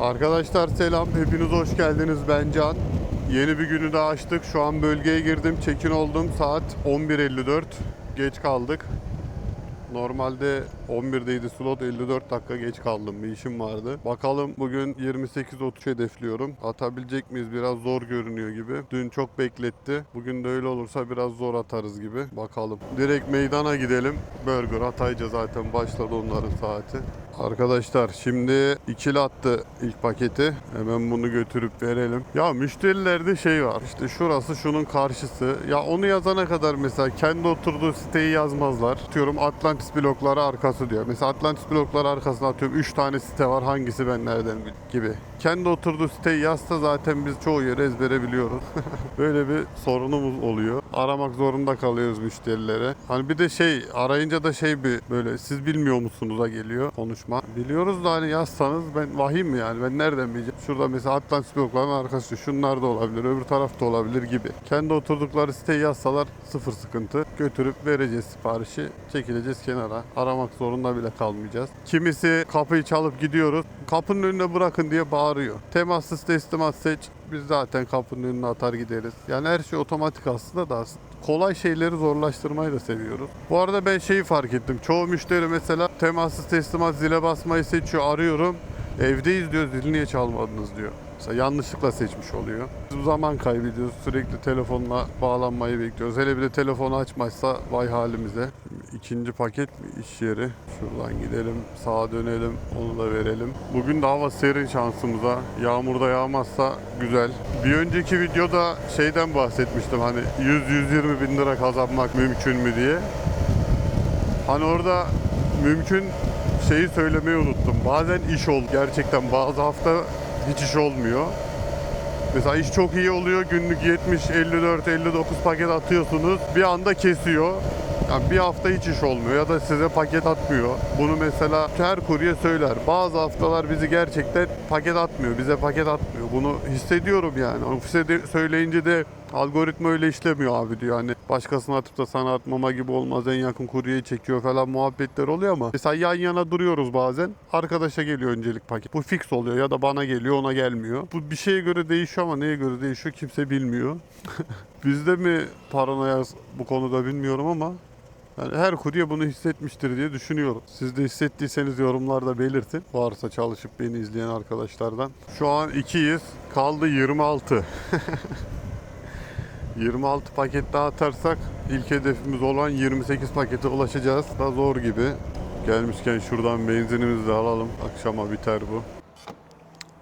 Arkadaşlar selam, hepiniz hoş geldiniz. Ben Can. Yeni bir günü daha açtık. Şu an bölgeye girdim, çekin oldum. Saat 11.54. Geç kaldık. Normalde 11'deydi slot 54 dakika geç kaldım bir işim vardı. Bakalım bugün 28-30 hedefliyorum. Atabilecek miyiz biraz zor görünüyor gibi. Dün çok bekletti. Bugün de öyle olursa biraz zor atarız gibi. Bakalım. Direkt meydana gidelim. Burger Hatayca zaten başladı onların saati. Arkadaşlar şimdi ikili attı ilk paketi. Hemen bunu götürüp verelim. Ya müşterilerde şey var. İşte şurası şunun karşısı. Ya onu yazana kadar mesela kendi oturduğu siteyi yazmazlar. Diyorum Atlantis blokları arkası diyor. Mesela Atlantis blokları arkasına atıyorum 3 tane site var. Hangisi ben nereden gibi. Kendi oturduğu siteyi yazsa zaten biz çoğu yeri ezbere biliyoruz. Böyle bir sorunumuz oluyor. Aramak zorunda kalıyoruz müşterilere. Hani bir de şey arayınca da şey bir böyle siz bilmiyor musunuz'a geliyor konuşma. Biliyoruz da hani yazsanız ben vahim mi yani ben nereden bileceğim? Şurada mesela Atlantis blokların arkası şunlar da olabilir öbür tarafta olabilir gibi. Kendi oturdukları siteyi yazsalar sıfır sıkıntı. Götürüp vereceğiz siparişi çekileceğiz kenara. Aramak zorunda bile kalmayacağız. Kimisi kapıyı çalıp gidiyoruz. Kapının önüne bırakın diye bağırıyor. Temassız teslimat seç. Biz zaten kapının önüne atar gideriz. Yani her şey otomatik aslında da aslında kolay şeyleri zorlaştırmayı da seviyoruz. Bu arada ben şeyi fark ettim. Çoğu müşteri mesela temassız teslimat zile basmayı seçiyor. Arıyorum. Evdeyiz diyor. Zili niye çalmadınız diyor. Mesela yanlışlıkla seçmiş oluyor. Biz zaman kaybediyoruz. Sürekli telefonla bağlanmayı bekliyoruz. Hele bir de telefonu açmazsa vay halimize. İkinci paket iş yeri? Şuradan gidelim. Sağa dönelim. Onu da verelim. Bugün de hava serin şansımıza. Yağmurda yağmazsa güzel. Bir önceki videoda şeyden bahsetmiştim. Hani 100-120 bin lira kazanmak mümkün mü diye. Hani orada mümkün şeyi söylemeyi unuttum. Bazen iş ol. Gerçekten bazı hafta hiç iş olmuyor. Mesela iş çok iyi oluyor. Günlük 70, 54, 59 paket atıyorsunuz. Bir anda kesiyor. Yani bir hafta hiç iş olmuyor ya da size paket atmıyor. Bunu mesela her kurye söyler. Bazı haftalar bizi gerçekten paket atmıyor. Bize paket atmıyor. Bunu hissediyorum yani. Ofise de söyleyince de algoritma öyle işlemiyor abi diyor. Hani başkasına atıp da sana atmama gibi olmaz. En yakın kuryeyi çekiyor falan muhabbetler oluyor ama mesela yan yana duruyoruz bazen. Arkadaşa geliyor öncelik paket. Bu fix oluyor ya da bana geliyor ona gelmiyor. Bu bir şeye göre değişiyor ama neye göre değişiyor kimse bilmiyor. Bizde mi paranoya bu konuda bilmiyorum ama yani her kurye bunu hissetmiştir diye düşünüyorum. Siz de hissettiyseniz yorumlarda belirtin. Varsa çalışıp beni izleyen arkadaşlardan. Şu an 2'yiz. Kaldı 26. 26 paket daha atarsak ilk hedefimiz olan 28 pakete ulaşacağız. Da zor gibi. Gelmişken şuradan benzinimizi de alalım. Akşama biter bu.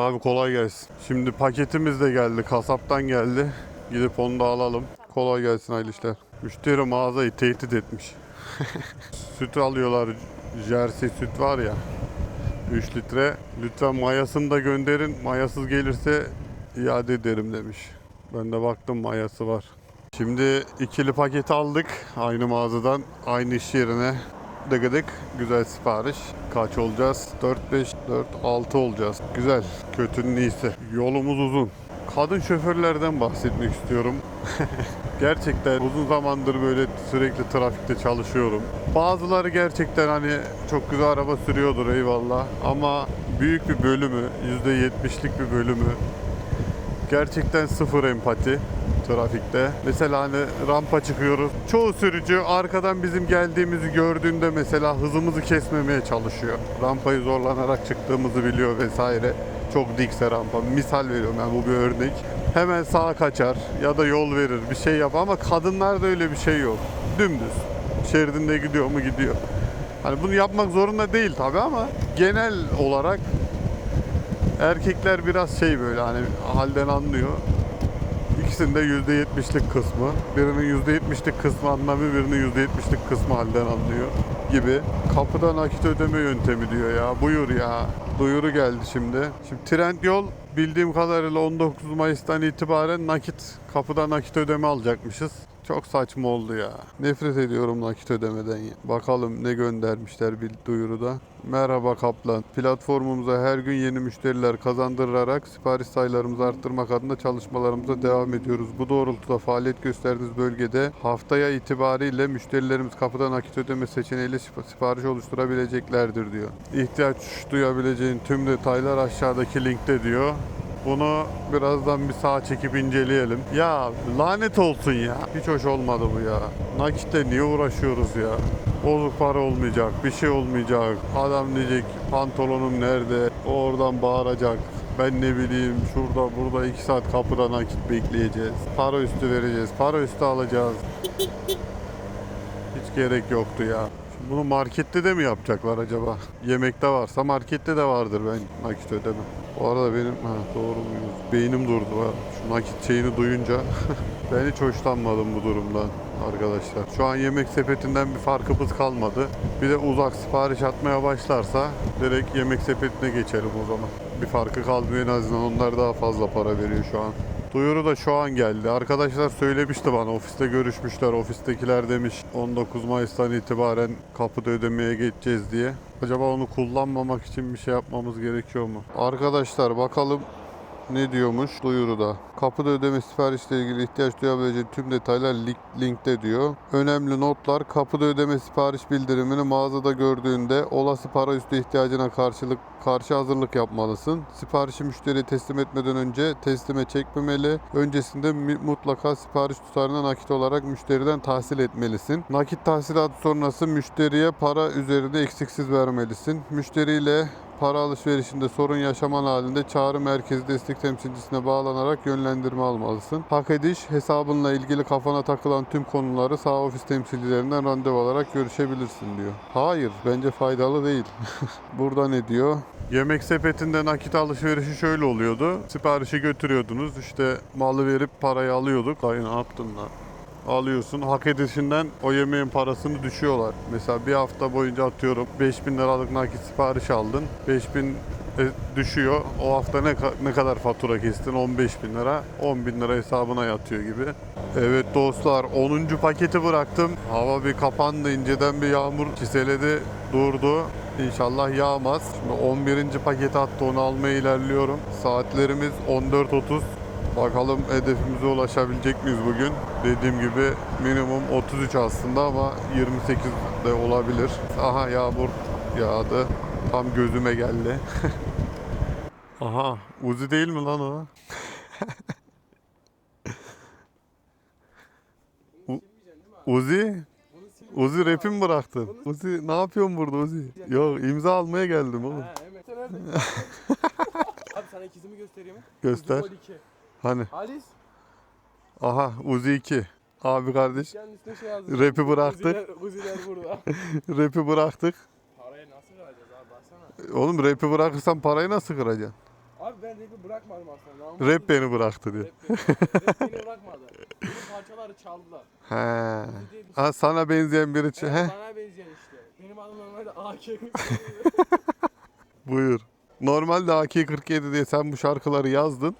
Abi kolay gelsin. Şimdi paketimiz de geldi. Kasaptan geldi. Gidip onu da alalım. Kolay gelsin hayırlı işler. Müşteri mağazayı tehdit etmiş. süt alıyorlar. Jersey süt var ya. 3 litre. Lütfen mayasını da gönderin. Mayasız gelirse iade ederim demiş. Ben de baktım mayası var. Şimdi ikili paket aldık aynı mağazadan aynı iş yerine dıgıdık. Güzel sipariş. Kaç olacağız? 4, 5, 4, 6 olacağız. Güzel. Kötünün iyisi. Yolumuz uzun. Kadın şoförlerden bahsetmek istiyorum. Gerçekten uzun zamandır böyle sürekli trafikte çalışıyorum. Bazıları gerçekten hani çok güzel araba sürüyordur eyvallah. Ama büyük bir bölümü, %70'lik bir bölümü gerçekten sıfır empati trafikte. Mesela hani rampa çıkıyoruz. Çoğu sürücü arkadan bizim geldiğimizi gördüğünde mesela hızımızı kesmemeye çalışıyor. Rampayı zorlanarak çıktığımızı biliyor vesaire. Çok dikse rampa. Misal veriyorum yani bu bir örnek. Hemen sağa kaçar ya da yol verir bir şey yap ama kadınlarda öyle bir şey yok. Dümdüz. Şeridinde gidiyor mu gidiyor. Hani bunu yapmak zorunda değil tabi ama genel olarak erkekler biraz şey böyle hani halden anlıyor. İkisinde %70'lik kısmı. Birinin %70'lik kısmı anlamıyor, birinin %70'lik kısmı halden anlıyor gibi. Kapıda nakit ödeme yöntemi diyor ya. Buyur ya. Duyuru geldi şimdi. Şimdi Trendyol bildiğim kadarıyla 19 Mayıs'tan itibaren nakit kapıda nakit ödeme alacakmışız. Çok saçma oldu ya. Nefret ediyorum nakit ödemeden ya. Bakalım ne göndermişler bir duyuruda. Merhaba Kaplan. Platformumuza her gün yeni müşteriler kazandırarak sipariş sayılarımızı arttırmak adına çalışmalarımıza devam ediyoruz. Bu doğrultuda faaliyet gösterdiğiniz bölgede haftaya itibariyle müşterilerimiz kapıda nakit ödeme seçeneğiyle sip- sipariş oluşturabileceklerdir diyor. İhtiyaç duyabileceğin tüm detaylar aşağıdaki linkte diyor. Bunu birazdan bir sağa çekip inceleyelim. Ya lanet olsun ya. Hiç hoş olmadı bu ya. Nakitle niye uğraşıyoruz ya? Bozuk para olmayacak, bir şey olmayacak. Adam diyecek pantolonum nerede? O oradan bağıracak. Ben ne bileyim şurada burada iki saat kapıda nakit bekleyeceğiz. Para üstü vereceğiz, para üstü alacağız. Hiç gerek yoktu ya. Şimdi bunu markette de mi yapacaklar acaba? Yemekte varsa markette de vardır ben nakit ödeme. Bu arada benim ha, doğru muyuz? Beynim durdu ha. Şu nakit şeyini duyunca ben hiç hoşlanmadım bu durumdan arkadaşlar. Şu an yemek sepetinden bir farkımız kalmadı. Bir de uzak sipariş atmaya başlarsa direkt yemek sepetine geçelim o zaman. Bir farkı kalmıyor en azından onlar daha fazla para veriyor şu an. Duyuru da şu an geldi. Arkadaşlar söylemişti bana ofiste görüşmüşler. Ofistekiler demiş 19 Mayıs'tan itibaren kapıda ödemeye geçeceğiz diye. Acaba onu kullanmamak için bir şey yapmamız gerekiyor mu? Arkadaşlar bakalım ne diyormuş duyuruda. Kapıda ödeme siparişle ilgili ihtiyaç duyabileceğin tüm detaylar link- linkte diyor. Önemli notlar kapıda ödeme sipariş bildirimini mağazada gördüğünde olası para üstü ihtiyacına karşılık karşı hazırlık yapmalısın. Siparişi müşteriye teslim etmeden önce teslime çekmemeli. Öncesinde mutlaka sipariş tutarına nakit olarak müşteriden tahsil etmelisin. Nakit tahsilatı sonrası müşteriye para üzerinde eksiksiz vermelisin. Müşteriyle para alışverişinde sorun yaşaman halinde çağrı merkezi destek temsilcisine bağlanarak yönlendirme almalısın. Hak ediş hesabınla ilgili kafana takılan tüm konuları sağ ofis temsilcilerinden randevu alarak görüşebilirsin diyor. Hayır bence faydalı değil. Burada ne diyor? Yemek sepetinde nakit alışverişi şöyle oluyordu. Siparişi götürüyordunuz. işte malı verip parayı alıyorduk. Ay ne yaptın? Alıyorsun. Hak edişinden o yemeğin parasını düşüyorlar. Mesela bir hafta boyunca atıyorum 5000 liralık nakit sipariş aldın. 5000 e, düşüyor. O hafta ne, ne kadar fatura kestin? 15 bin lira. 10 bin lira hesabına yatıyor gibi. Evet dostlar 10. paketi bıraktım. Hava bir kapandı. inceden bir yağmur çiseledi. Durdu. İnşallah yağmaz. Şimdi 11. paketi attı onu almaya ilerliyorum. Saatlerimiz 14.30. Bakalım hedefimize ulaşabilecek miyiz bugün? Dediğim gibi minimum 33 aslında ama 28 de olabilir. Aha yağmur yağdı. Tam gözüme geldi. Aha Uzi değil mi lan o? Uzi? Uzi rap'i mi bıraktın? Uzi ne yapıyorsun burada Uzi? Yok imza almaya geldim oğlum. Abi sana ikizimi göstereyim mi? Göster. Gol 2. Hani Halis aha Uzi 2. Abi kardeş kendisine şey yazdı. Rap'i bıraktık. Uziler, Uziler burada. rap'i bıraktık. Parayı nasıl kıracağız abi baksana. Oğlum rap'i bırakırsan parayı nasıl kıracaksın? Abi ben rap'i bırakmadım aslında. Namus Rap beni bıraktı diyor. Rap beni, rap beni bırakmadı. Benim parçaları çaldılar. He. Ha sana benzeyen biri Evet, He Bana benzeyen işte. Benim adım normalde AK. buyur. Normalde AK-47 diye sen bu şarkıları yazdın.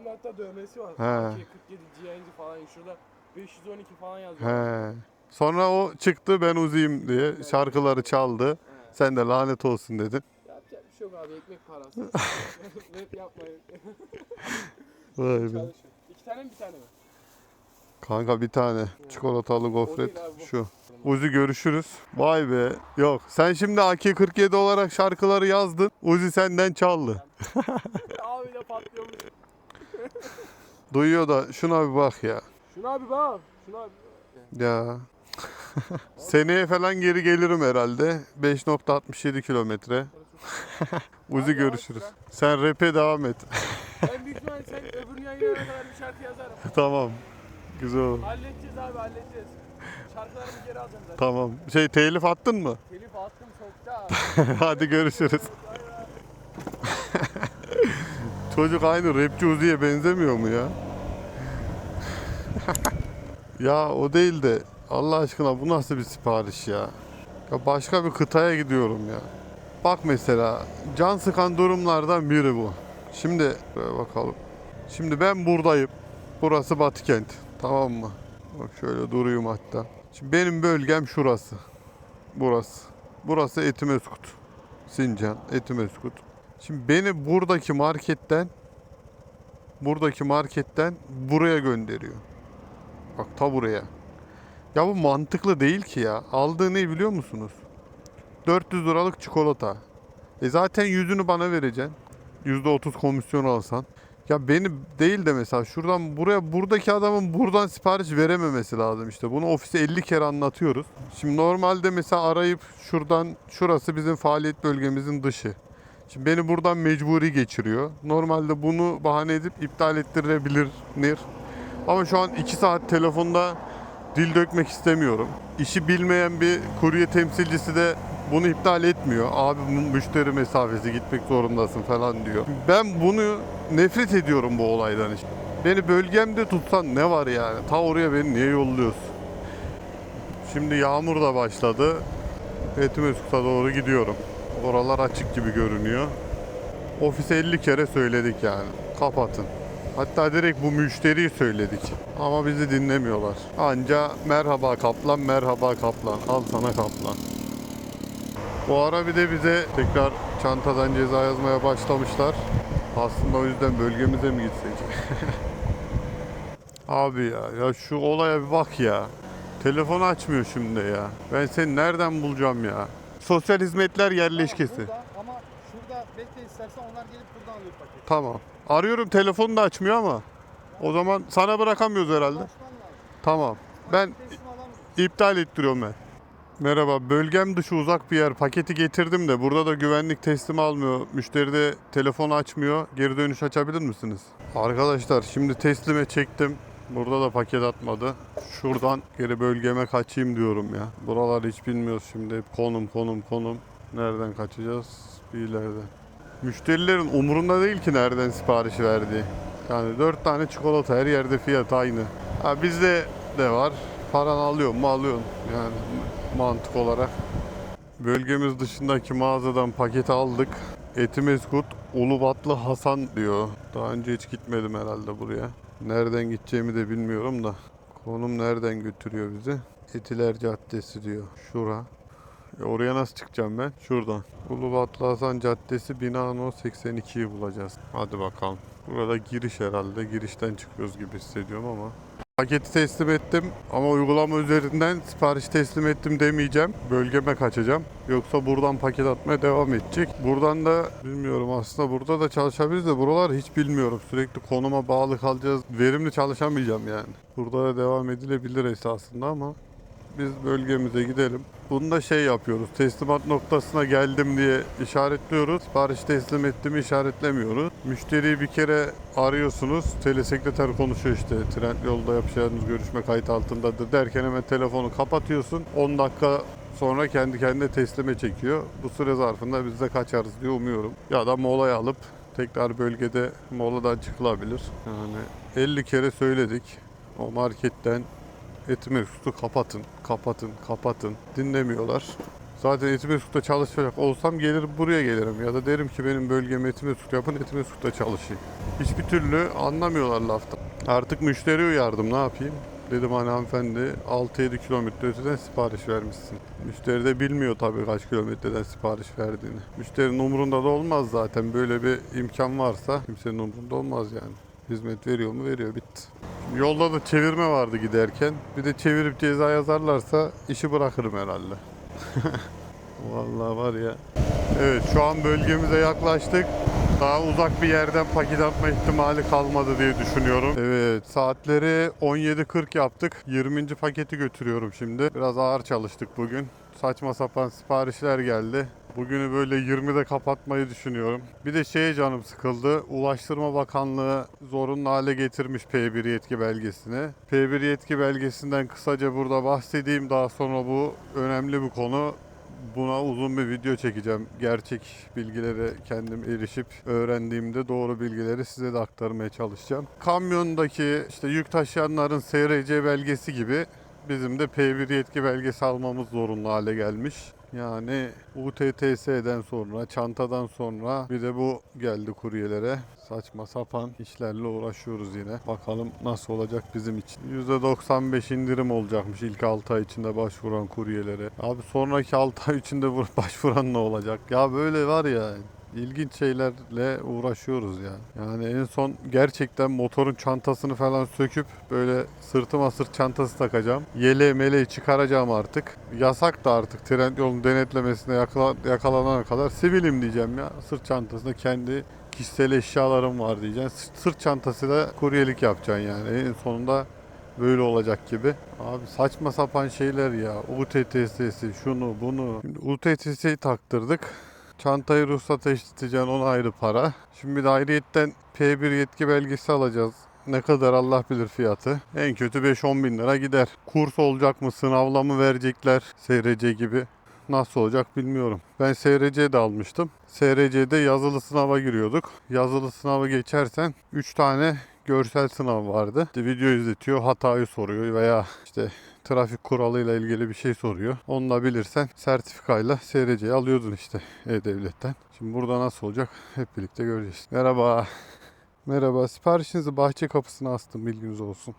Abi şuramda hatta dövmesi var. He. AK 47 GNG falan şurada 512 falan yazıyor. He. Sonra o çıktı ben Uzi'yim diye şarkıları çaldı. He. Sen de lanet olsun dedin. Yapacak bir şey yok abi ekmek parası. Rap yapmayın. Vay be. İki tane mi bir tane mi? Kanka bir tane çikolatalı gofret şu. Uzi görüşürüz. Vay be. Yok sen şimdi AK-47 olarak şarkıları yazdın. Uzi senden çaldı. Abi de patlıyormuş. Duyuyor da şuna bir bak ya. Şuna abi bak. Şuna abi. Ya. Seneye falan geri gelirim herhalde. 5.67 kilometre. Uzi görüşürüz. Sen rap'e devam et. Ben büyük ihtimalle sen öbürünü yayınlayana kadar bir şarkı yazarım. tamam. Güzel olur. Halledeceğiz abi halledeceğiz. Şarkılarımı geri alacağım zaten. Tamam. Şey telif attın mı? Telif attım çokta. Hadi görüşürüz. Çocuk aynı rapçi Uzi'ye benzemiyor mu ya? ya o değil de Allah aşkına bu nasıl bir sipariş ya? Ya başka bir kıtaya gidiyorum ya. Bak mesela can sıkan durumlardan biri bu. Şimdi bakalım. Şimdi ben buradayım. Burası Batıkent. Tamam mı? Bak şöyle duruyum hatta. Şimdi benim bölgem şurası. Burası. Burası Etimeskut. Sincan, Etimeskut. Şimdi beni buradaki marketten buradaki marketten buraya gönderiyor. Bak ta buraya. Ya bu mantıklı değil ki ya. Aldığı ne biliyor musunuz? 400 liralık çikolata. E zaten yüzünü bana vereceksin. %30 komisyon alsan. Ya beni değil de mesela şuradan buraya buradaki adamın buradan sipariş verememesi lazım işte. Bunu ofise 50 kere anlatıyoruz. Şimdi normalde mesela arayıp şuradan şurası bizim faaliyet bölgemizin dışı. Şimdi beni buradan mecburi geçiriyor. Normalde bunu bahane edip iptal ettirebilir. Ama şu an 2 saat telefonda dil dökmek istemiyorum. İşi bilmeyen bir kurye temsilcisi de bunu iptal etmiyor. Abi müşteri mesafesi gitmek zorundasın falan diyor. Ben bunu nefret ediyorum bu olaydan işte. Beni bölgemde tutsan ne var yani? Ta oraya beni niye yolluyorsun? Şimdi yağmur da başladı. Etimeskut'a doğru gidiyorum. Oralar açık gibi görünüyor. Ofise 50 kere söyledik yani. Kapatın. Hatta direkt bu müşteriyi söyledik. Ama bizi dinlemiyorlar. Anca merhaba kaplan, merhaba kaplan. Al sana kaplan. Bu ara bir de bize tekrar çantadan ceza yazmaya başlamışlar. Aslında o yüzden bölgemize mi gitsek? Abi ya, ya şu olaya bir bak ya. Telefonu açmıyor şimdi ya. Ben seni nereden bulacağım ya? Sosyal hizmetler yerleşkesi. Burada ama şurada bekle istersen onlar gelip buradan alıyor paketi. Tamam. Arıyorum telefonu da açmıyor ama. O zaman sana bırakamıyoruz herhalde. Tamam. Ben iptal ettiriyorum ben. Merhaba, bölgem dışı uzak bir yer. Paketi getirdim de burada da güvenlik teslim almıyor. Müşteri de telefonu açmıyor. Geri dönüş açabilir misiniz? Arkadaşlar şimdi teslime çektim. Burada da paket atmadı. Şuradan geri bölgeme kaçayım diyorum ya. Buraları hiç bilmiyoruz şimdi. Konum konum konum. Nereden kaçacağız? Bir ileride. Müşterilerin umurunda değil ki nereden sipariş verdiği. Yani dört tane çikolata her yerde fiyat aynı. Ha bizde de var. Paran alıyor mu alıyorsun yani mantık olarak. Bölgemiz dışındaki mağazadan paket aldık. Etimeskut Ulubatlı Hasan diyor. Daha önce hiç gitmedim herhalde buraya. Nereden gideceğimi de bilmiyorum da. Konum nereden götürüyor bizi? Etiler Caddesi diyor. Şura. E oraya nasıl çıkacağım ben? Şuradan. Ulubatlı Hasan Caddesi bina no 82'yi bulacağız. Hadi bakalım. Burada giriş herhalde. Girişten çıkıyoruz gibi hissediyorum ama. Paketi teslim ettim ama uygulama üzerinden sipariş teslim ettim demeyeceğim. Bölgeme kaçacağım. Yoksa buradan paket atmaya devam edecek. Buradan da bilmiyorum aslında burada da çalışabiliriz de buralar hiç bilmiyorum. Sürekli konuma bağlı kalacağız. Verimli çalışamayacağım yani. Burada da devam edilebilir esasında ama biz bölgemize gidelim. Bunu da şey yapıyoruz. Teslimat noktasına geldim diye işaretliyoruz. Sipariş teslim ettiğimi işaretlemiyoruz. Müşteriyi bir kere arıyorsunuz. Telesekreter konuşuyor işte. Trend yolda yapacağınız görüşme kayıt altındadır derken hemen telefonu kapatıyorsun. 10 dakika sonra kendi kendine teslime çekiyor. Bu süre zarfında biz de kaçarız diye umuyorum. Ya da molaya alıp tekrar bölgede moladan çıkılabilir. Yani 50 kere söyledik. O marketten Etimeskut'u kapatın, kapatın, kapatın. Dinlemiyorlar. Zaten Etimeskut'ta çalışacak olsam gelir buraya gelirim. Ya da derim ki benim bölgemi Etimeskut yapın, Etimeskut'ta çalışayım. Hiçbir türlü anlamıyorlar laftan. Artık müşteri uyardım ne yapayım? Dedim hani hanımefendi 6-7 kilometre öteden sipariş vermişsin. Müşteri de bilmiyor tabii kaç kilometreden sipariş verdiğini. Müşterinin umurunda da olmaz zaten. Böyle bir imkan varsa kimsenin umurunda olmaz yani. Hizmet veriyor mu? Veriyor. Bitti. Yolda da çevirme vardı giderken. Bir de çevirip ceza yazarlarsa işi bırakırım herhalde. Vallahi var ya. Evet şu an bölgemize yaklaştık. Daha uzak bir yerden paket atma ihtimali kalmadı diye düşünüyorum. Evet saatleri 17.40 yaptık. 20. paketi götürüyorum şimdi. Biraz ağır çalıştık bugün. Saçma sapan siparişler geldi. Bugünü böyle 20'de kapatmayı düşünüyorum. Bir de şeye canım sıkıldı. Ulaştırma Bakanlığı zorunlu hale getirmiş P1 yetki belgesini. P1 yetki belgesinden kısaca burada bahsedeyim. Daha sonra bu önemli bir konu. Buna uzun bir video çekeceğim. Gerçek bilgilere kendim erişip öğrendiğimde doğru bilgileri size de aktarmaya çalışacağım. Kamyondaki işte yük taşıyanların SRC belgesi gibi bizim de P1 yetki belgesi almamız zorunlu hale gelmiş. Yani UTTS'den sonra, çantadan sonra bir de bu geldi kuryelere. Saçma sapan işlerle uğraşıyoruz yine. Bakalım nasıl olacak bizim için. %95 indirim olacakmış ilk 6 ay içinde başvuran kuryelere. Abi sonraki 6 ay içinde başvuran ne olacak? Ya böyle var ya ilginç şeylerle uğraşıyoruz ya. Yani en son gerçekten motorun çantasını falan söküp böyle sırtıma sırt çantası takacağım. Yele meleği çıkaracağım artık. Yasak da artık tren yolun denetlemesine yakala- yakalanana kadar sivilim diyeceğim ya. Sırt çantasında kendi kişisel eşyalarım var diyeceksin. Sırt çantasıyla kuryelik yapacaksın yani. En sonunda böyle olacak gibi. Abi saçma sapan şeyler ya. UTTS'si şunu bunu. Şimdi UTTS'yi taktırdık. Çantayı ruhsata işleteceksin ona ayrı para. Şimdi bir de ayrıyetten P1 yetki belgesi alacağız. Ne kadar Allah bilir fiyatı. En kötü 5-10 bin lira gider. Kurs olacak mı sınavla mı verecekler SRC gibi. Nasıl olacak bilmiyorum. Ben SRC'de almıştım. SRC'de yazılı sınava giriyorduk. Yazılı sınavı geçersen 3 tane görsel sınav vardı. İşte video izletiyor, hatayı soruyor veya işte trafik kuralıyla ilgili bir şey soruyor. Onunla bilirsen sertifikayla SRC'yi alıyordun işte E-Devlet'ten. Şimdi burada nasıl olacak hep birlikte göreceğiz. Merhaba. Merhaba. Siparişinizi bahçe kapısına astım bilginiz olsun.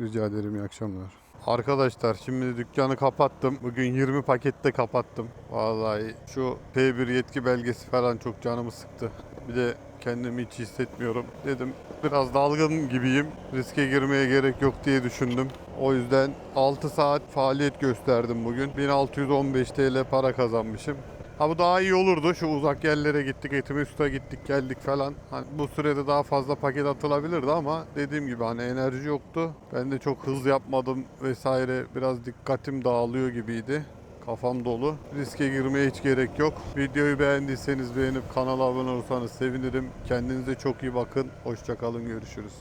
Rica ederim iyi akşamlar. Arkadaşlar şimdi dükkanı kapattım. Bugün 20 pakette kapattım. Vallahi şu P1 yetki belgesi falan çok canımı sıktı. Bir de kendimi hiç hissetmiyorum. Dedim biraz dalgın gibiyim. Riske girmeye gerek yok diye düşündüm. O yüzden 6 saat faaliyet gösterdim bugün. 1615 TL para kazanmışım. Ha bu daha iyi olurdu. Şu uzak yerlere gittik, Etimesgut'a gittik, geldik falan. Hani bu sürede daha fazla paket atılabilirdi ama dediğim gibi hani enerji yoktu. Ben de çok hız yapmadım vesaire. Biraz dikkatim dağılıyor gibiydi. Kafam dolu. Riske girmeye hiç gerek yok. Videoyu beğendiyseniz beğenip kanala abone olursanız sevinirim. Kendinize çok iyi bakın. Hoşçakalın. Görüşürüz.